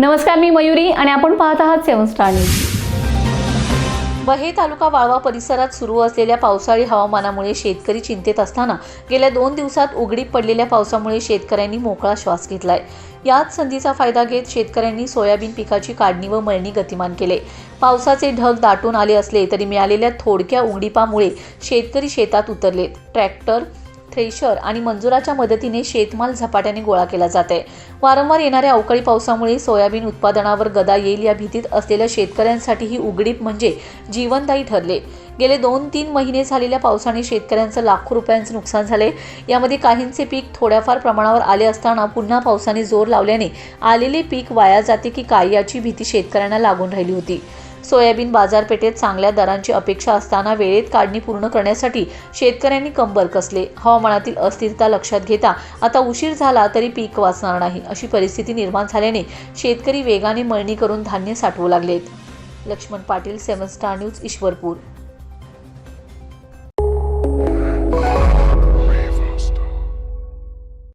नमस्कार मी मयुरी आणि आपण पाहत आहात सेवन स्टार न्यूज. वहे तालुका वाळवा परिसरात सुरू असलेल्या पावसाळी हवामानामुळे शेतकरी चिंतेत असताना गेल्या दोन दिवसात उघडीप पडलेल्या पावसामुळे शेतकऱ्यांनी मोकळा श्वास घेतलाय. याच संधीचा फायदा घेत शेतकऱ्यांनी सोयाबीन पिकाची काढणी व मळणी गतिमान केले. पावसाचे ढग दाटून आले असले तरी मिळालेल्या थोडक्या उघडीपामुळे शेतकरी शेतात उतरलेत. ट्रॅक्टर थ्रेशर आणि मंजुराच्या मदतीने शेतमाल झपाट्याने गोळा केला जात. आहे वारंवार येणाऱ्या अवकाळी पावसामुळे सोयाबीन उत्पादनावर गदा येईल या भीतीत असलेल्या शेतकऱ्यांसाठी ही उघडीप म्हणजे जीवनदायी ठरले. गेले दोन तीन महिने झालेल्या पावसाने शेतकऱ्यांचं लाखो रुपयांचं नुकसान झाले. यामध्ये काहींचे पीक थोड्याफार प्रमाणावर आले असताना पुन्हा पावसाने जोर लावल्याने आलेले पीक वाया जाते की काय याची भीती शेतकऱ्यांना लागून राहिली होती. सोयाबीन बाजारपेठेत चांगल्या दरांची अपेक्षा असताना वेळेत काढणी पूर्ण करण्यासाठी शेतकऱ्यांनी कंबर कसले? हवामानातील अस्थिरता लक्षात घेता आता उशीर झाला तरी पीक वाचणार नाही अशी परिस्थिती निर्माण झाल्याने शेतकरी वेगाने मळणी करून धान्य साठवू लागलेत. Laxman Patil seven star news Ishwarpur.